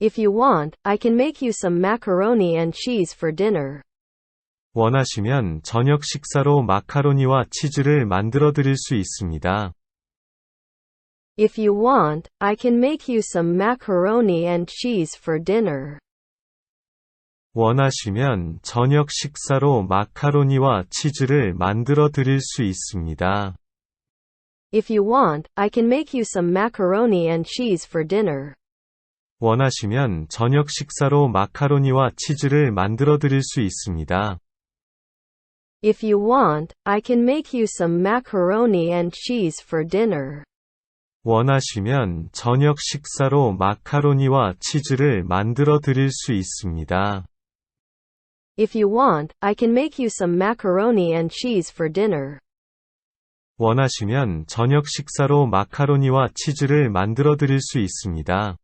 If you want, I can make you some macaroni and cheese for dinner. 원하시면 저녁 식사로 마카로니와 치즈를 만들어 드릴 수 있습니다. If you want, I can make you some macaroni and cheese for dinner. 원하시면 저녁 식사로 마카로니와 치즈를 만들어 드릴 수 있습니다. If you want, I can make you some macaroni and cheese for dinner. 원하시면 저녁 식사로 마카로니와 치즈를 만들어 드릴 수 있습니다. If you want, I can make you some macaroni and cheese for dinner. 원하시면 저녁 식사로 마카로니와 치즈를 만들어 드릴 수 있습니다. If you want, I can make you some macaroni and cheese for dinner. 원하시면 저녁 식사로 마카로니와 치즈를 만들어 드릴 수 있습니다.